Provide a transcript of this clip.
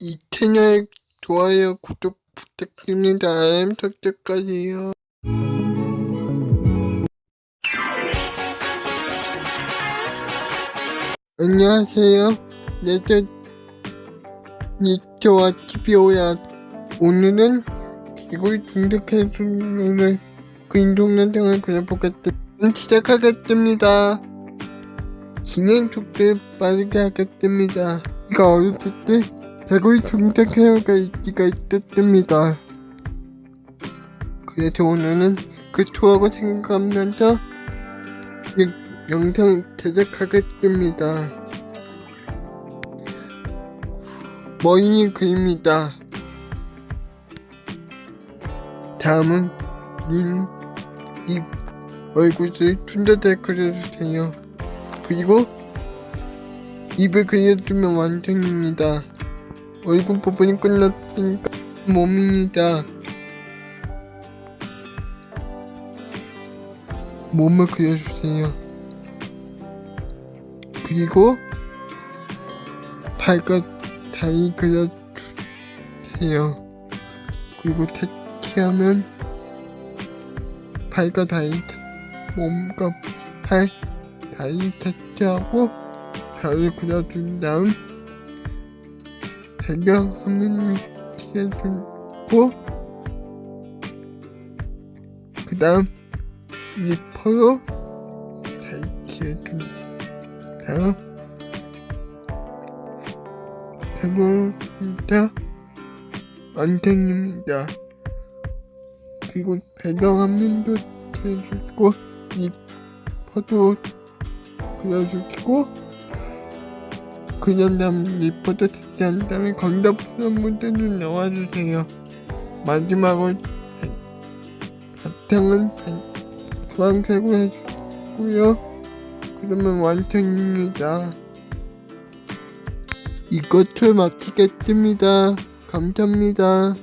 이 채널 좋아요, 구독 부탁드립니다. 알람 설정까지요. 안녕하세요. 내전 니트와 TV오야. 오늘은 이걸 중독해주는 그림 동영상을 그려보겠습니다. 시작하겠습니다. 진행 속도를 빠르게 하겠습니다. 제가 어렸을 때 배구의 중독 헤어가 있기가 있었습니다. 그래서 오늘은 그 추억을 생각하면서 이 영상 제작하겠습니다. 머리 그립니다. 다음은 눈, 입, 얼굴을 순서대로 그려주세요. 그리고 입을 그려주면 완성입니다. 얼굴 부분이 끝났으니까 몸입니다. 몸을 그려주세요. 그리고 발과 다리 그려주세요. 그리고 터치하면 발과 다리, 몸과 팔, 다리 터치하고 별을 그려준 다음 배경 화면 위치해주고 그 다음 리퍼로 설치해준 다음 대본입니다. 완성입니다. 그리고 배경화면도 해주고 리퍼도 그려주고 다음 리포트 특이한 다음에 건답스러운 무대를 넣어주세요. 마지막으로 바탕은 주황색으로 해주고요. 그러면 완성입니다. 이것을 마치겠습니다. 감사합니다.